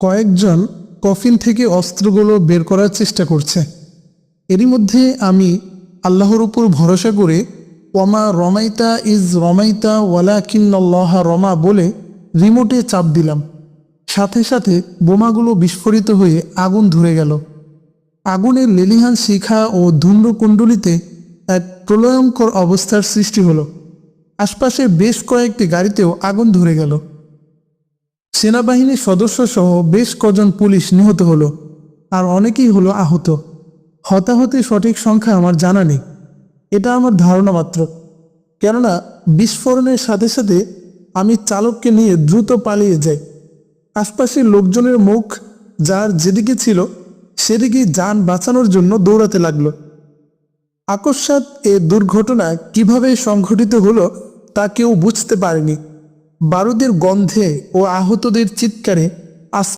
কয়েকজন কফিন থেকে অস্ত্রগুলো বের করার চেষ্টা করছে। এরই মধ্যে আমি আল্লাহর উপর ভরসা করে ওমা রমাইতা ইজ রমাইতা ওয়ালা কিন্নল্লাহ রমা বলে রিমোটে চাপ দিলাম। সাথে সাথে বোমাগুলো বিস্ফোরিত হয়ে আগুন ধরে গেল। আগুনের লেলিহান শিখা ও ধূম্রকুণ্ডলিতে এক প্রলয়ঙ্কর অবস্থার সৃষ্টি হলো। আশপাশের বেশ কয়েকটি গাড়িতেও আগুন ধরে গেল। সেনাবাহিনীর সদস্য সহ বেশ কজন পুলিশ নিহত হলো, আর অনেকেই হলো আহত। হতাহতের সঠিক সংখ্যা আমার জানা নেই। এটা আমার ধারণা মাত্র। কেননা, বিস্ফোরণের সাথে সাথে আমি চালককে নিয়ে দ্রুত পালিয়ে যাই। আশপাশের লোকজনের মুখ, যার যেদিকে ছিল, সেদিকে যান বাঁচানোর জন্য দৌড়াতে লাগল। আকস্মাৎ এ দুর্ঘটনা কীভাবে সংঘটিত হলো, তা কেউ বুঝতে পারেনি। বারুদের গন্ধে ও আহতদের চিৎকারে আস